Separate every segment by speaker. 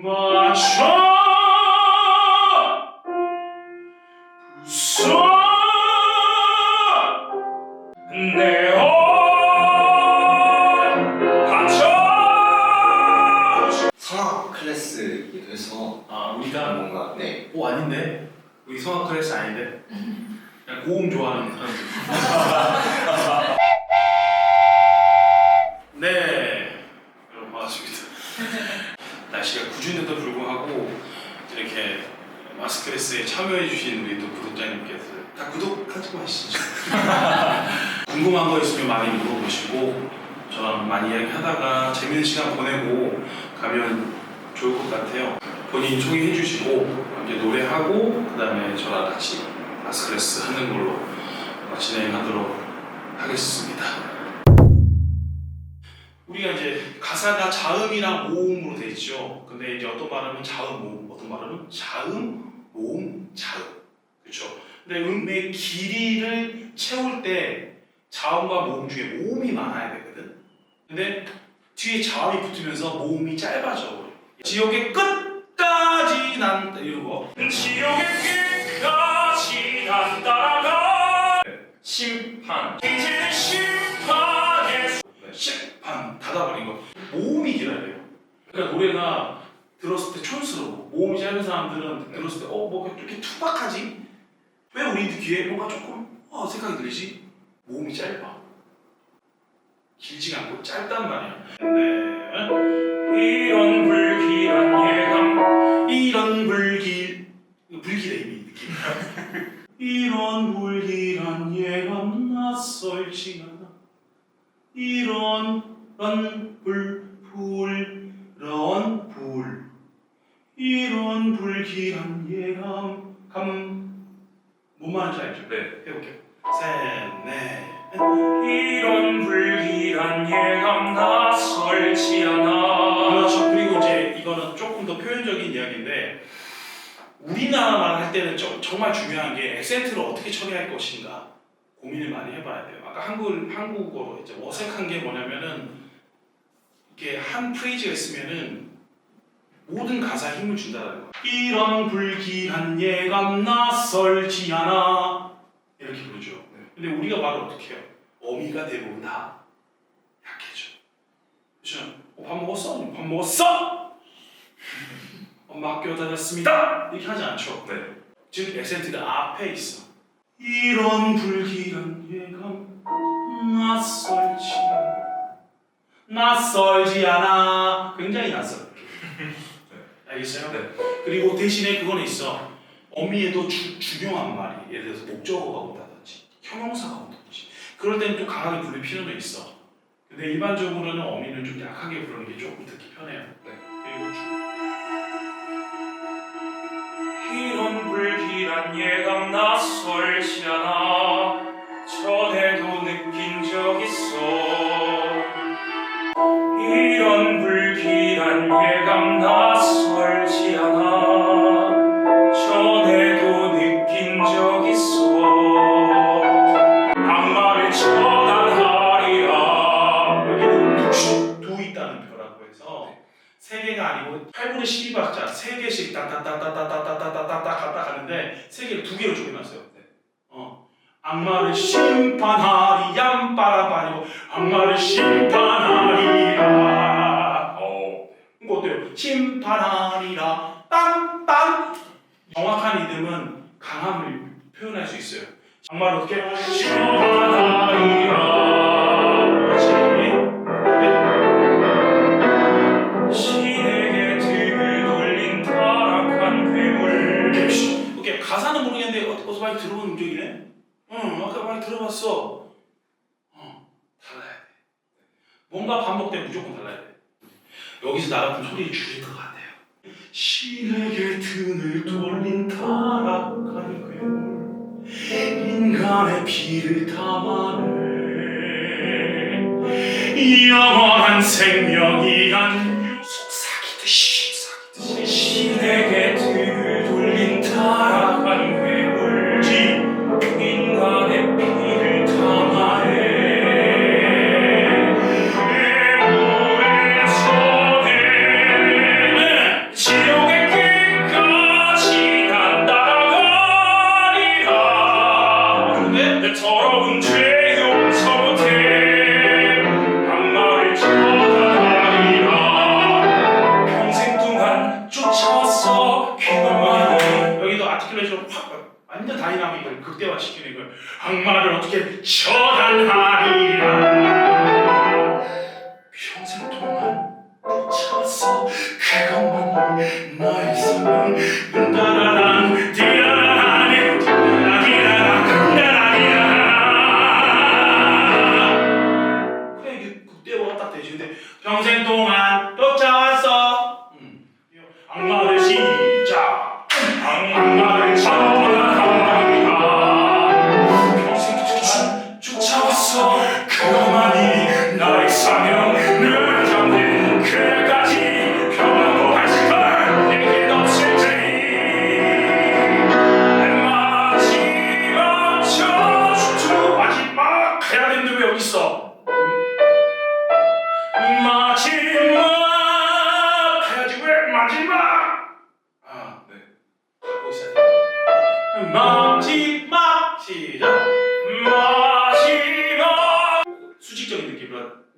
Speaker 1: Бачу! 궁금한 거 있으면 많이 물어보시고 저랑 많이 이야기하다가 재밌는 시간 보내고 가면 좋을 것 같아요 본인 소개해 주시고 이제 노래하고 그 다음에 저랑 같이 마스클래스 하는 걸로 어, 진행하도록 하겠습니다. 우리가 이제 가사가 자음이랑 모음으로 돼 있죠. 근데 이제 어떤 발음은 자음 모음, 어떤 발음은 자음 모음 자음, 그렇죠. 근데 음의 길이를 채울 때 자음과 모음 중에 모음이 많아야 되거든. 근데 뒤에 자음이 붙으면서 모음이 짧아져. 지옥의 끝까지 난 이런 거. 지옥의 끝까지 난 따라가. 심판. 이제 심판의 수- 심판 닫아버린 거. 모음이 길어야 돼요. 그러니까 노래가 들었을 때 촌스러워. 모음이 짧은 사람들은 들었을 때 어, 뭐 이렇게 투박하지? 왜 우리 귀에 뭔가 조금 어, 생각이 들리지? 모음이 짧아. 길지가 않고 짧단 말이야. 네. 이런 불길한 예감, 이런 불길, 불길해 이미 느낌. 이런 불길한 예감 낯설지 않아. 이런 런 불, 불 런 불, 이런 불길한 예감 감. 뭔 말인지 알죠? 네, 해볼게요. 셋, 넷. 이런 불길한 예감 낯설지 않아. 그렇죠. 그리고 이제 이거는 조금 더 표현적인 이야기인데 우리나라만 할 때는 좀, 정말 중요한 게 액센트를 어떻게 처리할 것인가 고민을 많이 해봐야 돼요. 아까 한국 한국어로 이제 어색한 게 뭐냐면은 이게 한 프레이즈가 있으면은 모든 가사에 힘을 준다는 거. 이런 불길한 예감 낯설지 않아 이렇게. 근데 우리가 말을 어떻게 해요? 어미가 대부분 다 약해져. 그렇죠? 어, 밥 먹었어? 밥 먹었어? 엄마 학교 다녔습니다. 이렇게 하지 않죠.
Speaker 2: 네.
Speaker 1: 즉 액센트가 앞에 있어. 이런 불길한 예감 낯설지. 낯설지 않아. 굉장히 낯설게. 알겠어요?
Speaker 2: 네.
Speaker 1: 그리고 대신에 그거는 있어. 어미에도 주, 중요한 말이 예를 들어서 목적어가 온다든지 형용사가 온다든지 그럴 때는 좀 강하게 부를 필요도 있어. 근데 일반적으로는 어미는 좀 약하게 부르는 게 조금 듣기 편해요.
Speaker 2: 네.
Speaker 1: 그리고 주- 이런 불길한 예감 낯설지 않아 악마를 심판하리 얌빠라빠니고 악마를 심판하리라. 어. 이거 어때요? 심판하리라 땅땅 정확한 리듬은 강함을 표현할 수 있어요. 악마를 어떻게 심판하리라. 응 아까 많이 들어봤어. 어 달라야 돼. 뭔가 반복되면 무조건 달라야 돼. 여기서 나 같은 소리를 줄일 것 같아요. 신에게 등을 돌린 타락한 괴물. 인간의 피를 담아내. 영원한 생명이 안 the torn chain. i Allah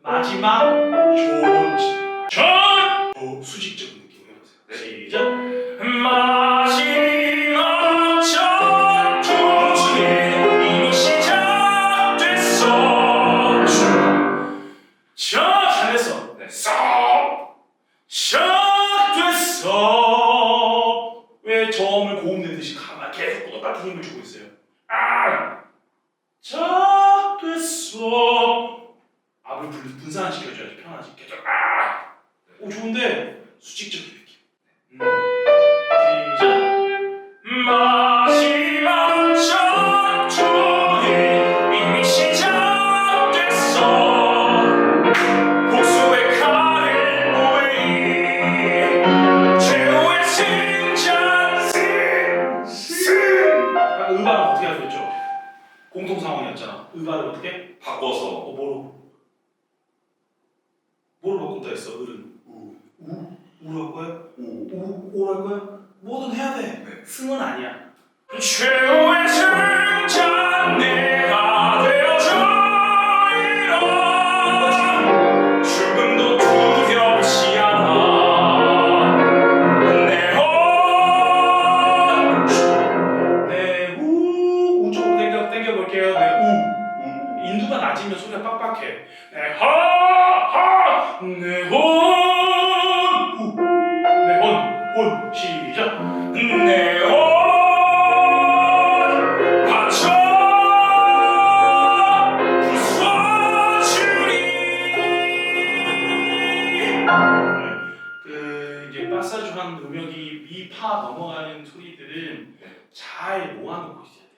Speaker 1: 마지막 좋은
Speaker 3: 집.
Speaker 1: 잘 모아놓고 있어야 돼.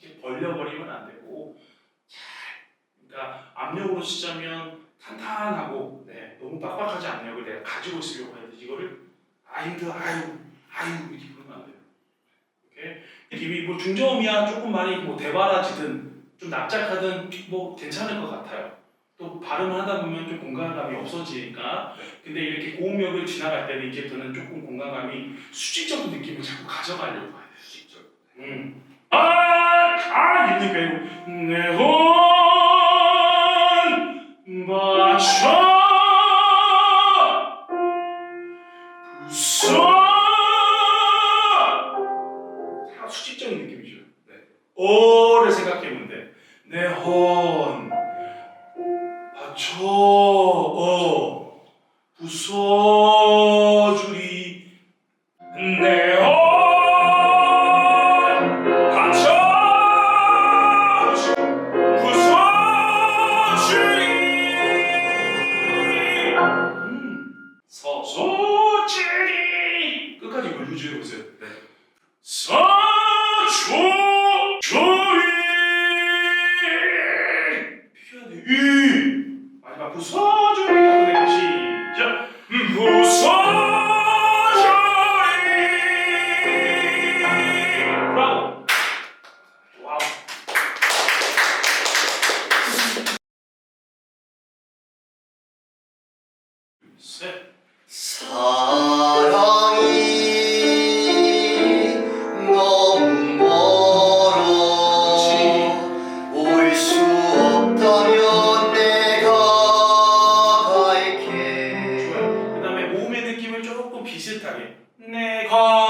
Speaker 1: 이렇게 벌려버리면 안 되고 잘. 그러니까 압력으로 쓰자면 탄탄하고 네, 너무 빡빡하지 않냐고 내가 가지고 있으려고 해야 돼. 이거를 아이들 아유 아유 이렇게 부르면 안 돼요. 이렇게 이게 뭐 중저음이야 조금 많이 뭐 대바라지든 좀 납작하든 뭐 괜찮을 것 같아요. 또 발음을 하다 보면 좀 공간감이 없어지니까 네. 근데 이렇게 고음역을 지나갈 때는 이제부터는 조금 공간감이 수직적인 느낌을 자꾸 가져가려고 해요. А, а, не кайфу. Не гон,
Speaker 2: бачок. 属于ねか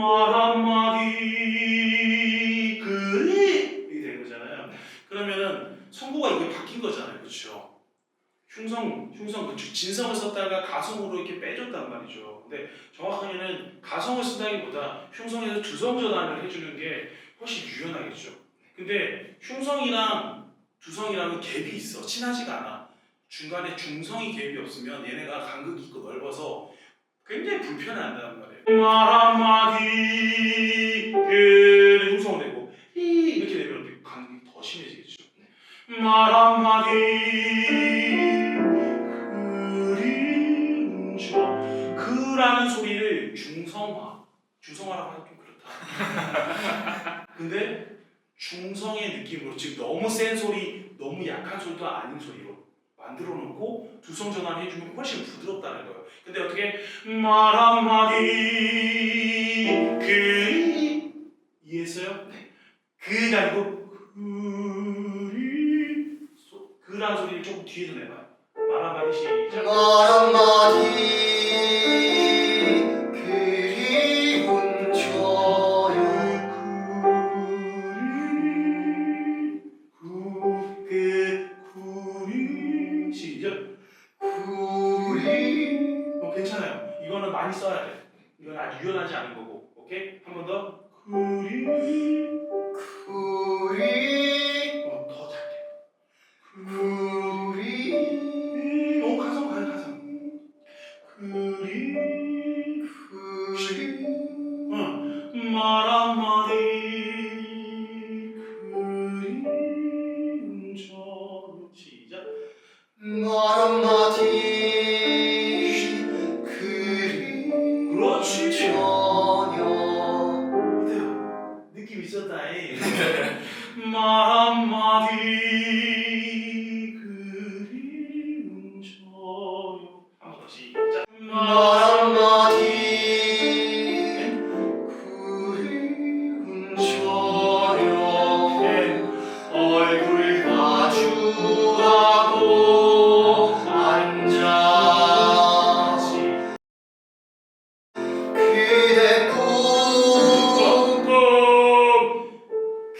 Speaker 1: 말 한마디 그리 된 거잖아요. 그러면은 성구가 이게 바뀐 거잖아요, 그렇죠? 흉성, 흉성 그 진성을 썼다가 가성으로 이렇게 빼줬단 말이죠. 근데 정확하게는 가성을 쓴다기보다 흉성에서 두성 전환을 해주는 게 훨씬 유연하겠죠. 근데 흉성이랑 두성이랑은 갭이 있어, 친하지가 않아. 중간에 중성이 갭이 없으면 얘네가 간극이 있고 넓어서 굉장히 불편해한다는 말이에요. 말 한마디 그 음성 내고 이 이렇게 되면 간극이 더 심해지겠죠. 말 한마디 그리운 저 그라는 소리를 중성화 중성화라고 하기 좀 그렇다. 근데 중성의 느낌으로 지금 너무 센 소리, 너무 약한 소리도 아닌 소리로 만들어 놓고 두성 전환 해 주면 훨씬 부드럽다는 거예요. 근데 어떻게 말 한마디 그 이해했어요? 네. 그가 아니고 그리 소- 그라는 소리를 조금 뒤에서 내봐요. 말 한마디 시작.
Speaker 2: 말 한마디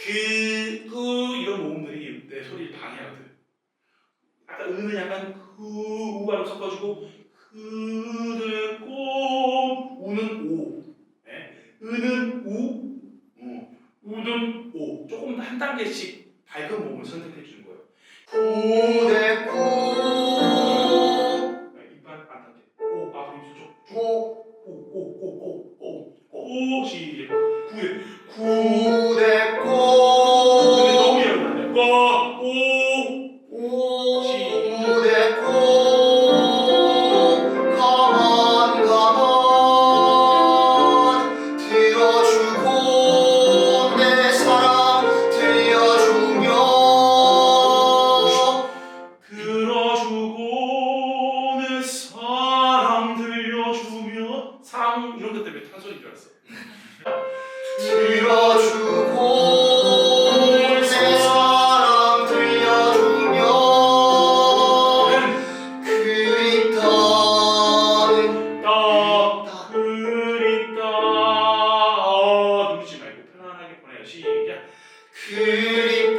Speaker 1: 그그 이런 모음들이 내 소리를 방해하거든. 아까 은은 약간 그 우발음 섞어주고 그대 꿈 우는 오, 네? 은은 우, 어, 우는 오. 조금 한 단계씩 밝은 모음을 선택해 주는 거예요.
Speaker 2: 그대 꿈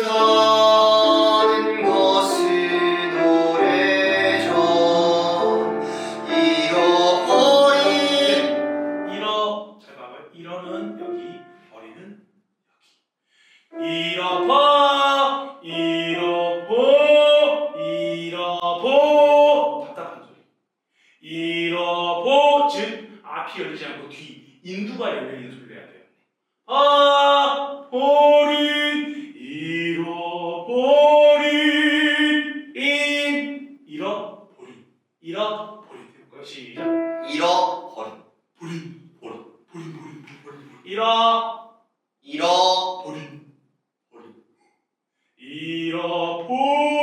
Speaker 2: 그 잃어버린
Speaker 1: 버린 버린 버린 버린
Speaker 2: 버린.
Speaker 1: 잃어.
Speaker 2: 잃어.
Speaker 1: 버린 버린. 잃어버린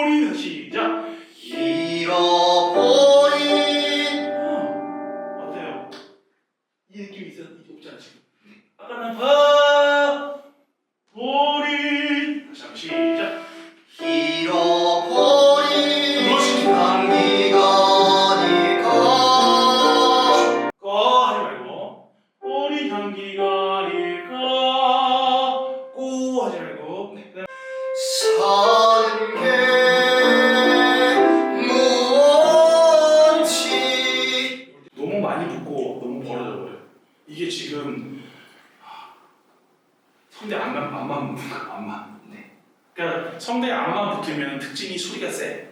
Speaker 1: 성대 앞만 붙으면 특징이 소리가 세.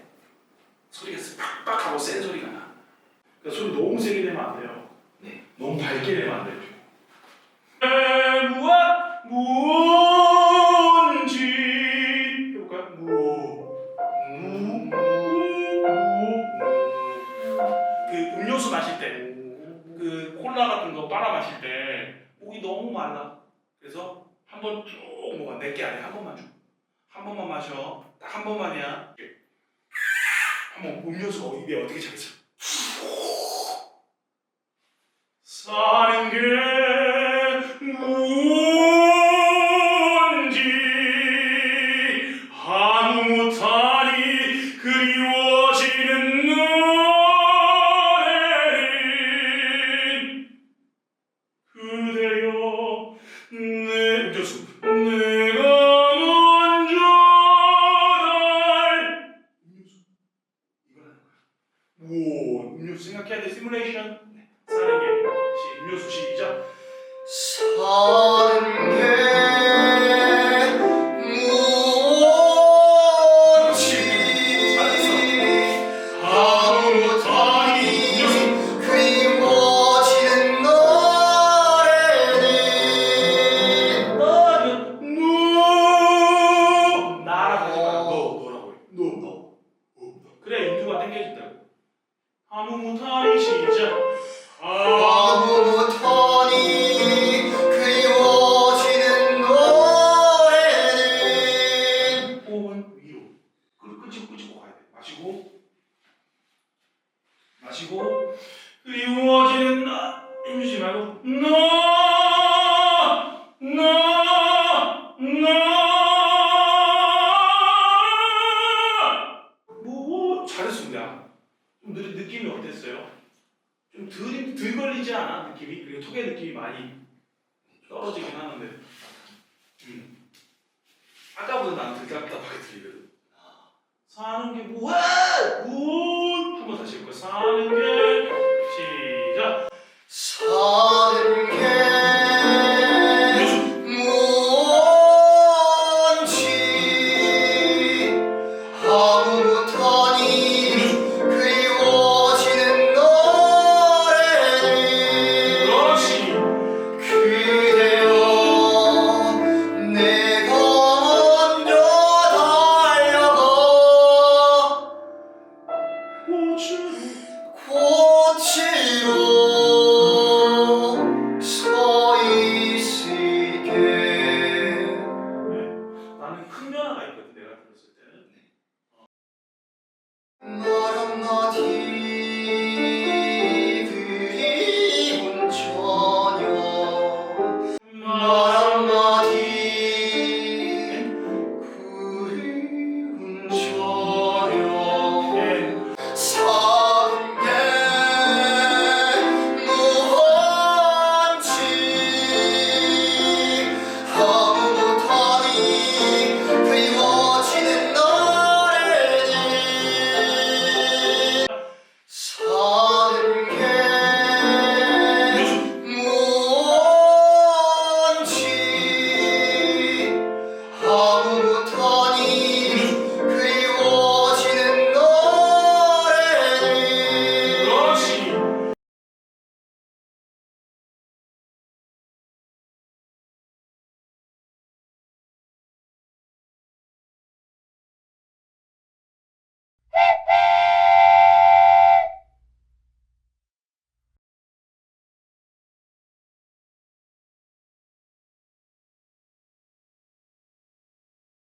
Speaker 1: 소리가 세. 팍팍하고 센 소리가 나. 그러니까 소리 너무 세게 내면 안 돼요.
Speaker 2: 네.
Speaker 1: 너무 밝게 내면 안 돼요. 무엇 뭔지 해볼까요? 무. 무. 그 음료수 마실 때, 그 콜라 같은 거 빨아 마실 때 목이 너무 말라. 그래서 한 번 쭉 먹어. 내게 아니야. 한 번만 줘. 한 번만 마셔. 딱 한 번만이야. 한번 음료수 입에 어떻게 차겠어? 사는 게뭔 오 음료수 생각해야 돼 시뮬레이션? 네. 사는 게 시, 음료수 시작.
Speaker 2: 사는 게